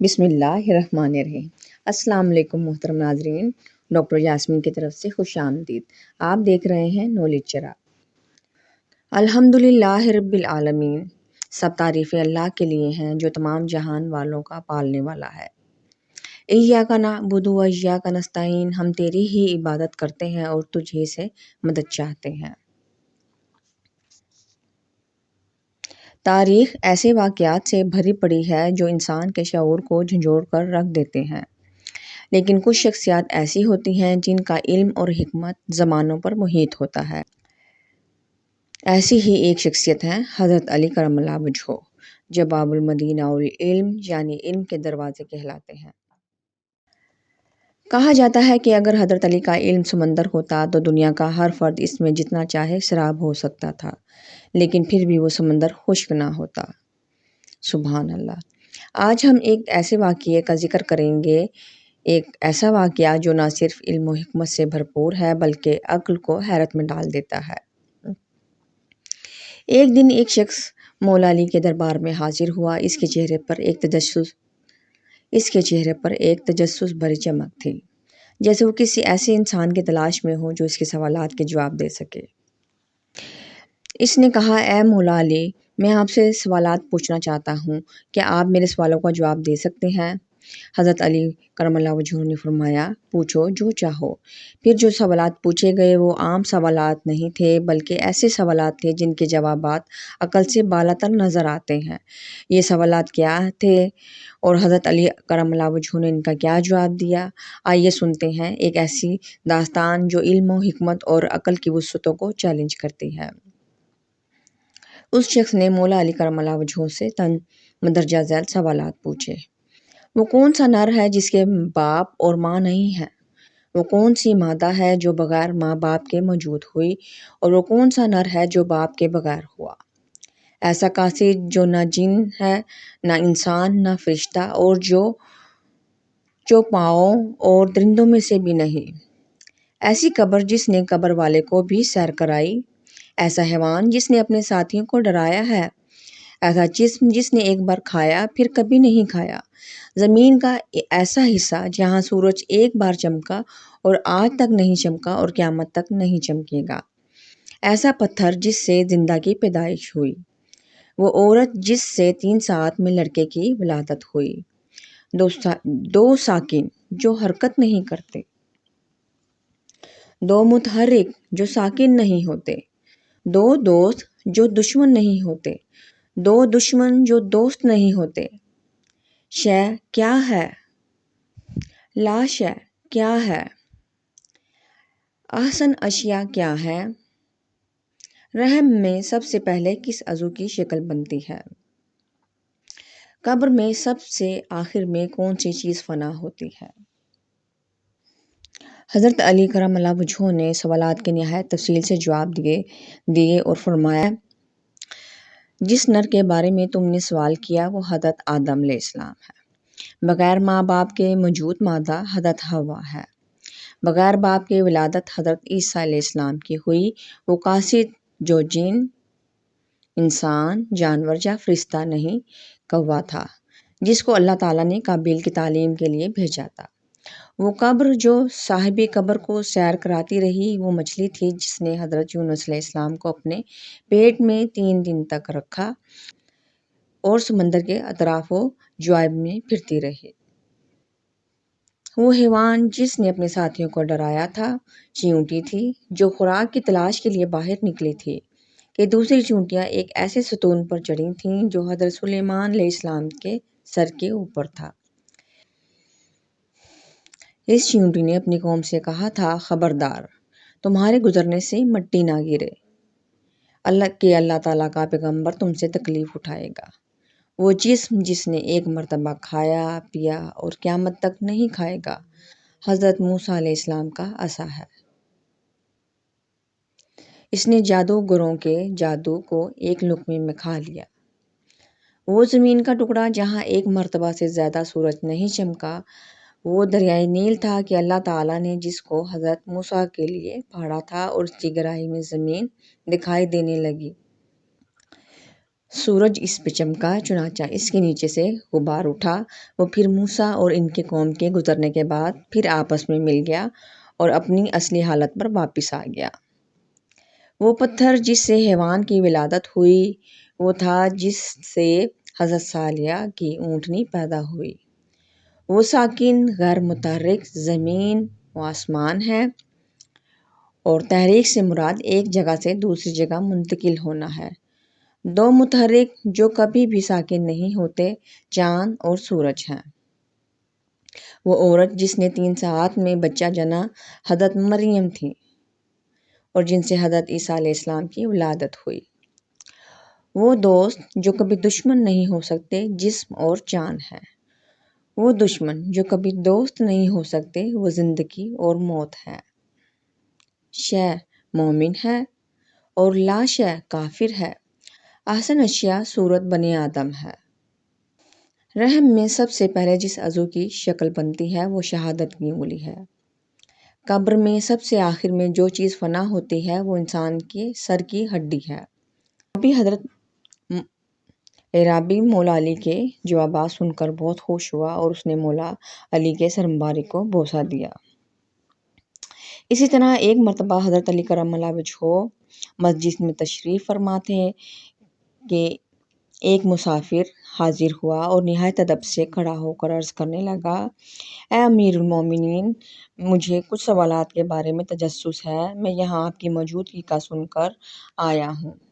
بسم اللہ الرحمن الرحیم السلام علیکم محترم ناظرین ڈاکٹر یاسمین کی طرف سے خوش آمدید. آپ دیکھ رہے ہیں نالج چرا الحمد للہ رب العالمین سب تعریفیں اللہ کے لیے ہیں جو تمام جہان والوں کا پالنے والا ہے. ایا کا نا بدو ایا کا نستعین. ہم تیری ہی عبادت کرتے ہیں اور تجھے سے مدد چاہتے ہیں. تاریخ ایسے واقعات سے بھری پڑی ہے جو انسان کے شعور کو جھنجھوڑ کر رکھ دیتے ہیں۔ لیکن کچھ شخصیات ایسی ہوتی ہیں جن کا علم اور حکمت زمانوں پر محیط ہوتا ہے۔ ایسی ہی ایک شخصیت ہے حضرت علی کرم اللہ وجہ جو باب المدینہ العلم یعنی علم کے دروازے کہلاتے ہیں۔ کہا جاتا ہے کہ اگر حضرت علی کا علم سمندر ہوتا تو دنیا کا ہر فرد اس میں جتنا چاہے شراب ہو سکتا تھا۔ لیکن پھر بھی وہ سمندر خشک نہ ہوتا۔ سبحان اللہ۔ آج ہم ایک ایسے واقعے کا ذکر کریں گے، ایک ایسا واقعہ جو نہ صرف علم و حکمت سے بھرپور ہے، بلکہ عقل کو حیرت میں ڈال دیتا ہے۔ ایک دن ایک شخص مولا علی کے دربار میں حاضر ہوا۔ اس کے چہرے پر ایک تجسس، اس کے چہرے پر ایک تجسس بھری چمک تھی، جیسے وہ کسی ایسے انسان کی تلاش میں ہو جو اس کے سوالات کے جواب دے سکے۔ اس نے کہا، اے مولا علی میں آپ سے سوالات پوچھنا چاہتا ہوں، کیا آپ میرے سوالوں کا جواب دے سکتے ہیں؟ حضرت علی کرم اللہ وجہ نے فرمایا، پوچھو جو چاہو. پھر جو سوالات پوچھے گئے وہ عام سوالات نہیں تھے، بلکہ ایسے سوالات تھے جن کے جوابات عقل سے بالا تر نظر آتے ہیں۔ یہ سوالات کیا تھے؟ اور حضرت علی کرم اللہ وجہ نے ان کا کیا جواب دیا؟ آئیے سنتے ہیں ایک ایسی داستان جو علم و حکمت اور عقل کی وسعتوں کو چیلنج کرتی ہے۔ اس شخص نے مولا علی کرم اللہ وجہ سے تن مندرجہ ذیل سوالات پوچھے۔ وہ کون سا نر ہے جس کے باپ اور ماں نہیں ہے وہ کون سی مادہ ہے جو بغیر ماں باپ کے موجود ہوئی اور وہ کون سا نر ہے جو باپ کے بغیر ہوا؟ ایسا قاصد جو نہ جن ہے، نہ انسان، نہ فرشتہ اور جو چوپاؤں اور درندوں میں سے بھی نہیں۔ ایسی قبر جس نے قبر والے کو بھی سیر کرائی ایسا حیوان جس نے اپنے ساتھیوں کو ڈرایا ہے۔ ایسا جسم جس نے ایک بار کھایا پھر کبھی نہیں کھایا۔ زمین کا ایسا حصہ جہاں سورج ایک بار چمکا اور آج تک نہیں چمکا اور قیامت تک نہیں چمکے گا۔ ایسا پتھر جس سے زندہ کی پیدائش ہوئی۔ وہ عورت جس سے تین ساتھ میں لڑکے کی ولادت ہوئی۔ دو سا، دو ساکن جو حرکت نہیں کرتے۔ دو متحرک جو ساکن نہیں ہوتے۔ دو دوست جو دشمن نہیں ہوتے، دو دشمن جو دوست نہیں ہوتے۔ شے کیا ہے؟ لا شے کیا ہے؟ احسن اشیاء کیا ہے؟ رحم میں سب سے پہلے کس عضو کی شکل بنتی ہے؟ قبر میں سب سے آخر میں کون سی چیز فنا ہوتی ہے؟ حضرت علی کرم اللہ وجہ نے سوالات کے نہایت تفصیل سے جواب دیے دیے اور فرمایا، جس نر کے بارے میں تم نے سوال کیا، وہ حضرت آدم علیہ السلام ہے۔ بغیر ماں باپ کے موجود مادہ حضرت ہوا ہے۔ بغیر باپ کے ولادت حضرت عیسیٰ علیہ السلام کی ہوئی، وہ قاصد، جو جن، انسان، جانور یا فرشتہ نہیں کوا تھا، جس کو اللہ تعالیٰ نے قابل کی تعلیم کے لیے بھیجا تھا۔ وہ قبر جو صاحب قبر کو سیر کراتی رہی، وہ مچھلی تھی جس نے حضرت یونس علیہ السلام کو اپنے پیٹ میں تین دن تک رکھا اور سمندر کے اطراف و جوائب میں پھرتی رہی۔ وہ حیوان جس نے اپنے ساتھیوں کو ڈرایا تھا، چیونٹی تھی، جو خوراک کی تلاش کے لیے باہر نکلی تھی کہ دوسری چونٹیاں ایک ایسے ستون پر چڑھی تھیں جو حضرت سلیمان علیہ السلام کے سر کے اوپر تھا۔ اس چیونٹی نے اپنی قوم سے کہا تھا، خبردار، تمہارے گزرنے سے مٹی نہ گرے۔ اللہ کے اللہ تعالیٰ کا پیغمبر تم سے تکلیف اٹھائے گا۔ وہ جسم جس نے ایک مرتبہ کھایا، پیا اور قیامت تک نہیں کھائے گا، حضرت موسیٰ علیہ السلام کا عصا ہے۔ اس نے جادوگروں کے جادو کو ایک لقمے میں کھا لیا۔ وہ زمین کا ٹکڑا جہاں ایک مرتبہ سے زیادہ سورج نہیں چمکا وہ دریائے نیل تھا کہ اللہ تعالیٰ نے جس کو حضرت موسیٰ کے لیے پھاڑا تھا اور اس کی گہرائی میں زمین دکھائی دینے لگی۔ سورج اس پہ چمکا، چنانچہ اس کے نیچے سے غبار اٹھا۔ وہ پھر موسیٰ اور ان کے قوم کے گزرنے کے بعد پھر آپس میں مل گیا اور اپنی اصلی حالت پر واپس آ گیا۔ وہ پتھر جس سے حیوان کی ولادت ہوئی، وہ تھا جس سے حضرت صالحہ کی اونٹنی پیدا ہوئی۔ وہ ساکن غیر متحرک زمین و آسمان ہے اور تحریک سے مراد ایک جگہ سے دوسری جگہ منتقل ہونا ہے۔ دو متحرک جو کبھی بھی ساکن نہیں ہوتے، چاند اور سورج ہیں۔ وہ عورت جس نے تین ساعت میں بچہ جنا حضرت مریم تھی اور جن سے حضرت عیسیٰ علیہ السلام کی ولادت ہوئی۔ وہ دوست جو کبھی دشمن نہیں ہو سکتے، جسم اور چاند ہے وہ دشمن جو کبھی دوست نہیں ہو سکتے، وہ زندگی اور موت ہے۔ شے مومن ہے اور لا شے کافر ہے۔ احسن اشیاء صورت بنی آدم ہے۔ رحم میں سب سے پہلے جس عضو کی شکل بنتی ہے، وہ شہادت کی انگلی ہے۔ قبر میں سب سے آخر میں جو چیز فنا ہوتی ہے، وہ انسان کے سر کی ہڈی ہے۔ ابھی حضرت اعرابی مولا علی کے جوابات سن کر بہت خوش ہوا اور اس نے مولا علی کے سر مبارک کو بوسہ دیا۔ اسی طرح ایک مرتبہ حضرت علی کرم اللہ وجہہ مسجد میں تشریف فرما تھے کہ ایک مسافر حاضر ہوا اور نہایت ادب سے کھڑا ہو کر عرض کرنے لگا، اے امیر المومنین، مجھے کچھ سوالات کے بارے میں تجسس ہے، میں یہاں آپ کی موجودگی کا سن کر آیا ہوں۔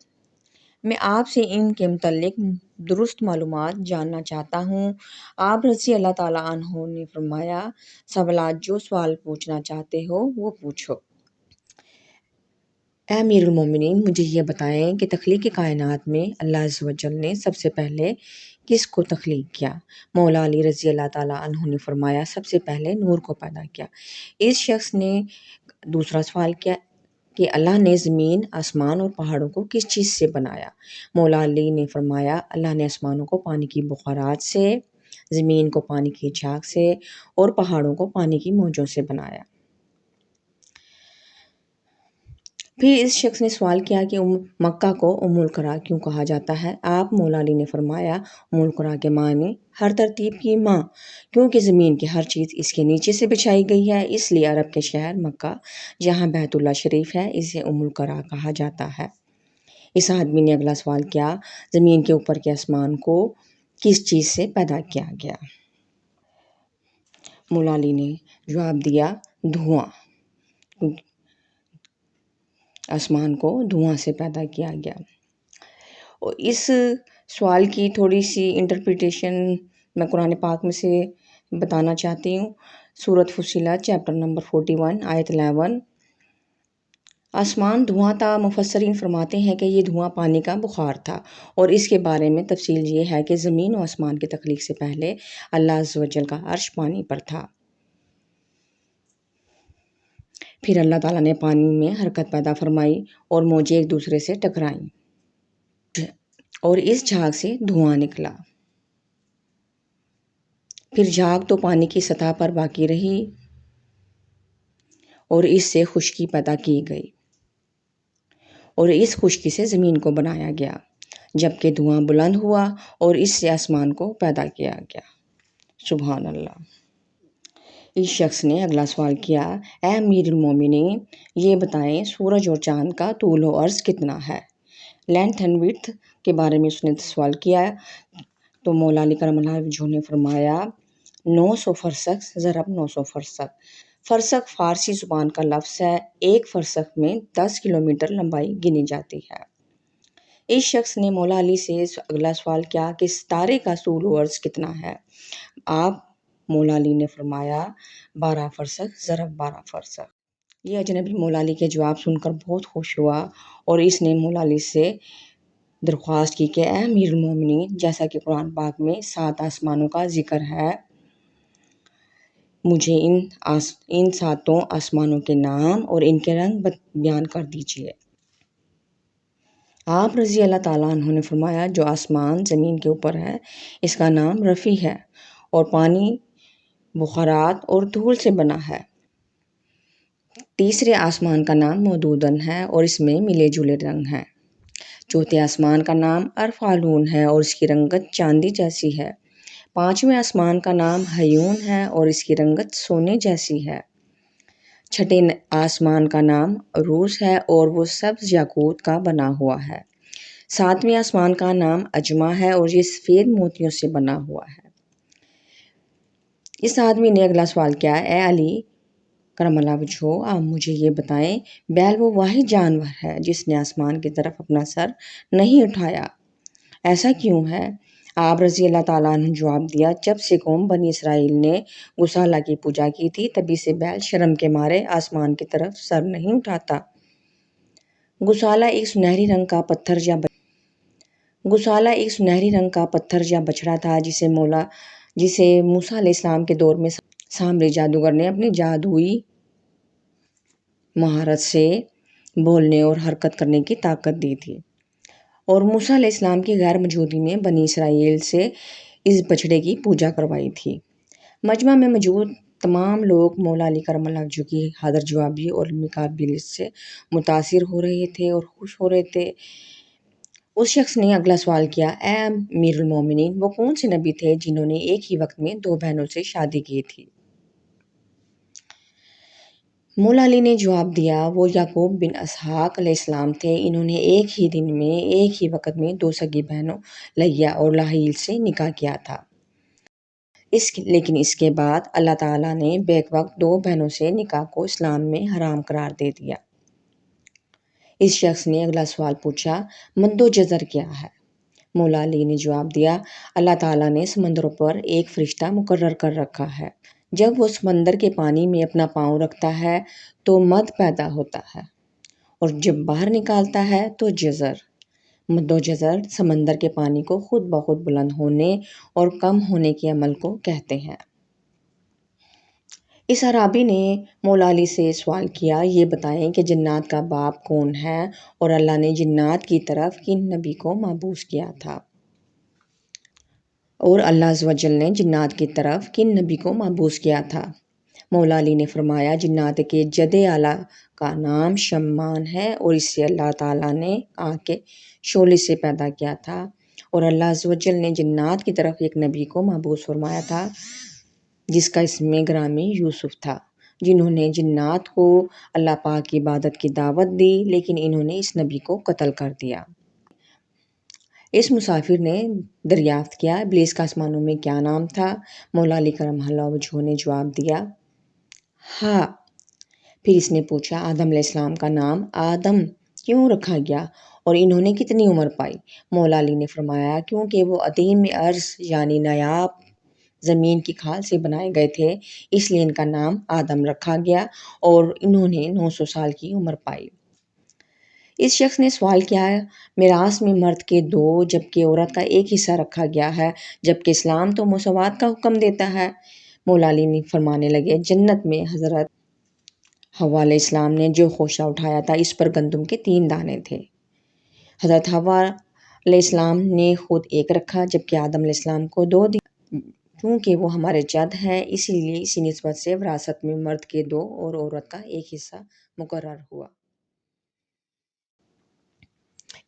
میں آپ سے ان کے متعلق درست معلومات جاننا چاہتا ہوں۔ آپ رضی اللہ تعالیٰ عنہ نے فرمایا، سوالات جو سوال پوچھنا چاہتے ہو، وہ پوچھو۔ اے امیر المومنین، مجھے یہ بتائیں کہ تخلیق کائنات میں اللہ عز و جل نے سب سے پہلے کس کو تخلیق کیا؟ مولا علی رضی اللہ تعالیٰ عنہ نے فرمایا، سب سے پہلے نور کو پیدا کیا۔ اس شخص نے دوسرا سوال کیا کہ اللہ نے زمین، آسمان اور پہاڑوں کو کس چیز سے بنایا؟ مولا علی نے فرمایا، اللہ نے آسمانوں کو پانی کی بخارات سے، زمین کو پانی کی جھاگ سے اور پہاڑوں کو پانی کی موجوں سے بنایا۔ پھر اس شخص نے سوال کیا کہ مکہ کو ام القرا کیوں کہا جاتا ہے؟ آپ مولا علی نے فرمایا، ام القرا کے معنی ہر ترتیب کی ماں، کیونکہ زمین کی ہر چیز اس کے نیچے سے بچھائی گئی ہے، اس لیے عرب کے شہر مکہ، جہاں بیت اللہ شریف ہے، اسے ام القرا کہا جاتا ہے۔ اس آدمی نے اگلا سوال کیا، زمین کے اوپر کے آسمان کو کس چیز سے پیدا کیا گیا؟ مولا علی نے جواب دیا، دھواں۔ آسمان کو دھواں سے پیدا کیا گیا۔ اور اس سوال کی تھوڑی سی انٹرپریٹیشن میں قرآن پاک میں سے بتانا چاہتی ہوں۔ صورت فصیلہ چیپٹر نمبر فورٹی ون آیت الیون آسمان دھواں تھا، مفسرین فرماتے ہیں کہ یہ دھواں پانی کا بخار تھا۔ اور اس کے بارے میں تفصیل یہ ہے کہ زمین و آسمان کی تخلیق سے پہلے اللہ عز و جل کا عرش پانی پر تھا۔ پھر اللہ تعالیٰ نے پانی میں حرکت پیدا فرمائی اور موجیں ایک دوسرے سے ٹکرائیں۔ اور اس جھاگ سے دھواں نکلا۔ پھر جھاگ تو پانی کی سطح پر باقی رہی اور اس سے خشکی پیدا کی گئی۔ اور اس خشکی سے زمین کو بنایا گیا، جبکہ دھواں بلند ہوا اور اس سے آسمان کو پیدا کیا گیا۔ سبحان اللہ۔ اس شخص نے اگلا سوال کیا، اے امیر المومنین، یہ بتائیں سورج اور چاند کا طول و عرض کتنا ہے؟ لینتھ اینڈ وتھ کے بارے میں اس نے سوال کیا، تو مولا علی کرم اللہ وجہ نے فرمایا، نو سو فرسخ، ضرب نو سو فرسخ۔ فرسخ فارسی زبان کا لفظ ہے، ایک فرسخ میں دس کلومیٹر لمبائی گنی جاتی ہے۔ اس شخص نے مولا علی سے اگلا سوال کیا کہ ستارے کا طول و عرض کتنا ہے؟ آپ مولا علی نے فرمایا، بارہ فرسخ، ضرب بارہ فرسخ. یہ اجنبی مولا علی کے جواب سن کر بہت خوش ہوا اور اس نے مولا علی سے درخواست کی کہ، اے امیر المومنین، جیسا کہ قرآن پاک میں سات آسمانوں کا ذکر ہے، مجھے ان آس، ان ساتوں آسمانوں کے نام اور ان کے رنگ بیان کر دیجیے۔ آپ رضی اللہ تعالیٰ عنہ نے فرمایا، جو آسمان زمین کے اوپر ہے، اس کا نام رفیع ہے اور پانی بخارات اور دھول سے بنا ہے۔ تیسرے آسمان کا نام مودودن ہے اور اس میں ملے جلے رنگ ہیں۔ چوتھے آسمان کا نام ارفالون ہے اور اس کی رنگت چاندی جیسی ہے۔ پانچویں آسمان کا نام ہیون ہے اور اس کی رنگت سونے جیسی ہے۔ چھٹے آسمان کا نام عروس ہے اور وہ سبز یاقوت کا بنا ہوا ہے۔ ساتویں آسمان کا نام اجما ہے اور یہ سفید موتیوں سے بنا ہوا ہے۔ اس آدمی نے اگلا سوال کیا، اے علی کرم اللہ وجہو آپ مجھے یہ بتائیں، بیل وہ واحد جانور ہے جس نے آسمان کی طرف اپنا سر نہیں اٹھایا۔ ایسا کیوں ہے؟ آپ رضی اللہ تعالیٰ نے جواب دیا، جب سے قوم بنی اسرائیل نے گسالہ کی پوجا کی تھی، تبھی سے بیل شرم کے مارے آسمان کی طرف سر نہیں اٹھاتا۔ گسالہ ایک سنہری رنگ کا پتھر یا گسالہ ایک سنہری رنگ کا پتھر یا بچڑا تھا، جسے مولا جسے موسیٰ علیہ السلام کے دور میں سامری جادوگر نے اپنی جادوئی مہارت سے بولنے اور حرکت کرنے کی طاقت دی تھی۔ اور موسیٰ علیہ السلام کی غیر موجودگی میں بنی اسرائیل سے اس بچڑے کی پوجا کروائی تھی۔ مجمع میں موجود تمام لوگ مولا علی کرم اللہ وجہ کی حاضر جوابی اور علمی قابلیت سے متاثر ہو رہے تھے اور خوش ہو رہے تھے۔ اس شخص نے اگلا سوال کیا، اے امیر المومنین، وہ کون سے نبی تھے جنہوں نے ایک ہی وقت میں دو بہنوں سے شادی کی تھی؟ مولا علی نے جواب دیا، وہ یعقوب بن اسحاق علیہ السلام تھے۔ انہوں نے ایک ہی دن میں، ایک ہی وقت میں دو سگی بہنوں لیا اور لاہیل سے نکاح کیا تھا۔ اس لیکن اس کے بعد اللہ تعالیٰ نے بیک وقت دو بہنوں سے نکاح کو اسلام میں حرام قرار دے دیا۔ اس شخص نے اگلا سوال پوچھا مد و جزر کیا ہے؟ مولا علی نے جواب دیا، اللہ تعالیٰ نے سمندروں پر ایک فرشتہ مقرر کر رکھا ہے۔ جب وہ سمندر کے پانی میں اپنا پاؤں رکھتا ہے، تو مد پیدا ہوتا ہے، اور جب باہر نکالتا ہے، تو جزر۔ مد و جزر سمندر کے پانی کو خود بخود بلند ہونے اور کم ہونے کے عمل کو کہتے ہیں۔ اس عرابی نے مولا علی سے سوال کیا، یہ بتائیں کہ جنات کا باپ کون ہے؟ اور اللہ نے جنات کی طرف کن نبی کو محبوس کیا تھا؟ اور اللہ عز و جل نے جنات کی طرف کن نبی کو محبوس کیا تھا؟ مولا علی نے فرمایا، جنات کے جد اعلیٰ کا نام شمان ہے اور اس سے اللہ تعالیٰ نے آگ کے شعلے سے پیدا کیا تھا۔ اور اللہ عز و جل نے جنات کی طرف ایک نبی کو محبوس فرمایا تھا۔ جس کا اسم گرامی یوسف تھا، جنہوں نے جنات کو اللہ پاک کی عبادت کی دعوت دی، لیکن انہوں نے اس نبی کو قتل کر دیا۔ اس مسافر نے دریافت کیا، ابلیس کا آسمانوں میں کیا نام تھا؟ مولا علی کرم اللہ وجہ نے جواب دیا ہاں۔ پھر اس نے پوچھا، آدم علیہ السلام کا نام آدم کیوں رکھا گیا اور انہوں نے کتنی عمر پائی؟ مولا علی نے فرمایا، کیونکہ وہ عدیم عرض یعنی نایاب زمین کی کھال سے بنائے گئے تھے۔ اس لیے ان کا نام آدم رکھا گیا اور انہوں نے نو سو سال کی عمر پائی۔ اس شخص نے سوال کیا ہے میراث میں مرد کے دو جبکہ عورت کا ایک حصہ رکھا گیا ہے، جبکہ اسلام تو مساوات کا حکم دیتا ہے۔ مولا علی نے فرمانے لگے، جنت میں حضرت ہوا علیہ السلام نے جو خوشہ اٹھایا تھا، اس پر گندم کے تین دانے تھے۔ حضرت ہوا علیہ السلام نے خود ایک رکھا، جبکہ آدم علیہ السلام کو دو دی کیونکہ وہ ہمارے جد ہیں اسی لیے اسی نسبت سے وراثت میں مرد کے دو اور عورت کا ایک حصہ مقرر ہوا۔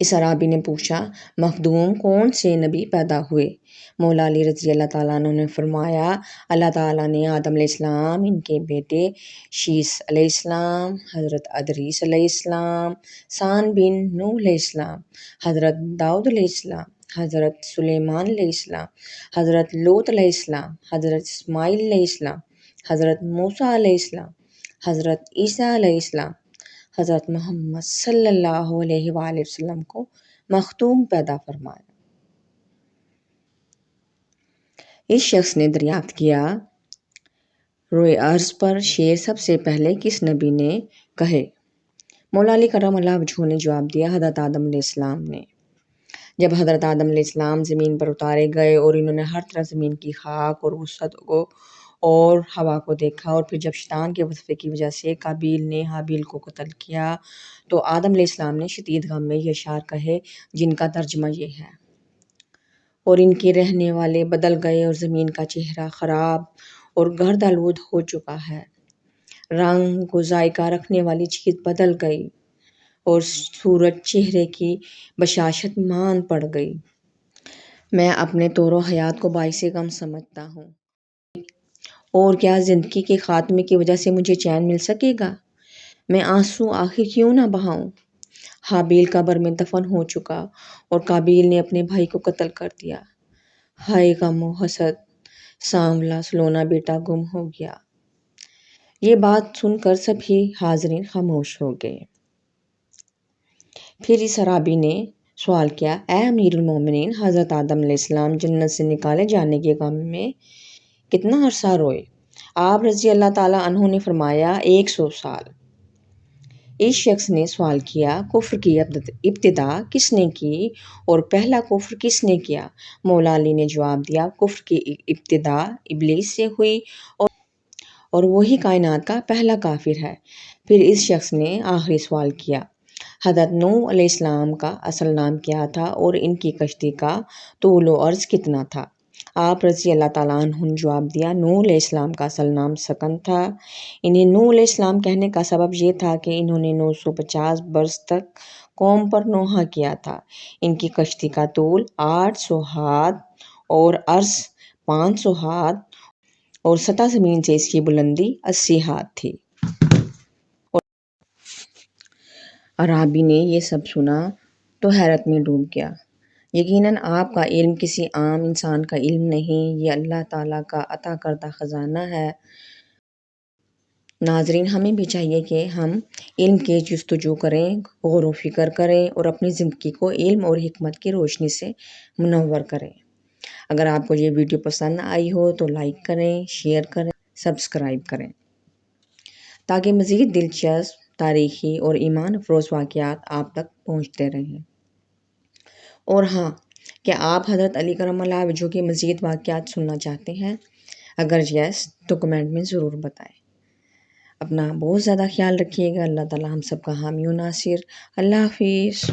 اس عرابی نے پوچھا، مخدوم کون سے نبی پیدا ہوئے؟ مولا علی رضی اللہ تعالیٰ عنہ نے فرمایا، اللہ تعالیٰ نے آدم علیہ السلام، ان کے بیٹے شیس علیہ السلام، حضرت ادریس علیہ السلام، سان بن نو علیہ السلام، حضرت داؤد علیہ السلام حضرت سلیمان علیہ السلام، حضرت لوت علیہ السلام، حضرت اسماعیل علیہ السلام، حضرت موسیٰ علیہ السلام، حضرت عیسیٰ علیہ السلام، حضرت محمد صلی اللہ علیہ وآلہ وسلم کو مختوم پیدا فرمایا۔ اس شخص نے دریافت کیا، روئے عرض پر شیر سب سے پہلے کس نبی نے کہے؟ مولا علی کرم اللہ وجہ نے جواب دیا، حضرت آدم علیہ السلام نے۔ جب حضرت آدم علیہ السلام زمین پر اتارے گئے اور انہوں نے ہر طرح زمین کی خاک اور وسعت کو اور ہوا کو دیکھا اور پھر جب شیطان کے وظفے کی وجہ سے قابیل نے حابیل کو قتل کیا، تو آدم علیہ السلام نے شدید غم میں یہ اشعار کہے، جن کا ترجمہ یہ ہے۔ اور ان کے رہنے والے بدل گئے اور زمین کا چہرہ خراب اور گرد آلود ہو چکا ہے۔ رنگ کو ذائقہ رکھنے والی چیز بدل گئی۔ اور سورج چہرے کی بشاشت مان پڑ گئی۔ میں اپنے طور و حیات کو باعث غم سمجھتا ہوں۔ اور کیا زندگی کے خاتمے کی وجہ سے مجھے چین مل سکے گا؟ میں آنسو آخر کیوں نہ بہاؤں؟ حابیل قبر میں دفن ہو چکا اور قابیل نے اپنے بھائی کو قتل کر دیا۔ ہائے غم و حسد، سانولا سلونا بیٹا گم ہو گیا۔ یہ بات سن کر سبھی حاضرین خاموش ہو گئے۔ پھر اس عرابی نے سوال کیا، اے امیر المومنین حضرت آدم علیہ السلام جنت سے نکالے جانے کے غم میں کتنا عرصہ روئے؟ آپ رضی اللہ تعالیٰ عنہ نے فرمایا، ایک سو سال۔ اس شخص نے سوال کیا، کفر کی ابتدا کس نے کی اور پہلا کفر کس نے کیا؟ مولا علی نے جواب دیا، کفر کی ابتدا ابلیس سے ہوئی اور وہی کائنات کا پہلا کافر ہے۔ پھر اس شخص نے آخری سوال کیا حضرت نوح علیہ السلام کا اصل نام کیا تھا اور ان کی کشتی کا طول و عرض کتنا تھا؟ آپ رضی اللہ تعالیٰ عنہ نے جواب دیا، نوح علیہ السلام کا اصل نام سکن تھا۔ انہیں نوح علیہ السلام کہنے کا سبب یہ تھا کہ انہوں نے نو سو پچاس برس تک قوم پر نوحہ کیا تھا۔ ان کی کشتی کا طول آٹھ سو ہاتھ اور عرض پانچ سو ہاتھ اور سطح زمین سے اس کی بلندی اسی ہاتھ تھی۔ عرابی نے یہ سب سنا تو حیرت میں ڈوب گیا۔ یقیناً آپ کا علم کسی عام انسان کا علم نہیں، یہ اللہ تعالیٰ کا عطا کردہ خزانہ ہے۔ ناظرین، ہمیں بھی چاہیے کہ ہم علم کی جستجو کریں، غور و فکر کریں اور اپنی زندگی کو علم اور حکمت کی روشنی سے منور کریں۔ اگر آپ کو یہ ویڈیو پسند آئی ہو تو لائک کریں، شیئر کریں، سبسکرائب کریں تاکہ مزید دلچسپ تاریخی اور ایمان افروز واقعات آپ تک پہنچتے رہیں۔ اور ہاں کیا آپ حضرت علی کرم اللہ وجہ کے مزید واقعات سننا چاہتے ہیں؟ اگر یس تو کمنٹ میں ضرور بتائیں۔ اپنا بہت زیادہ خیال رکھیے گا۔ اللہ تعالیٰ ہم سب کا حامی و ناصر۔ اللہ حافظ۔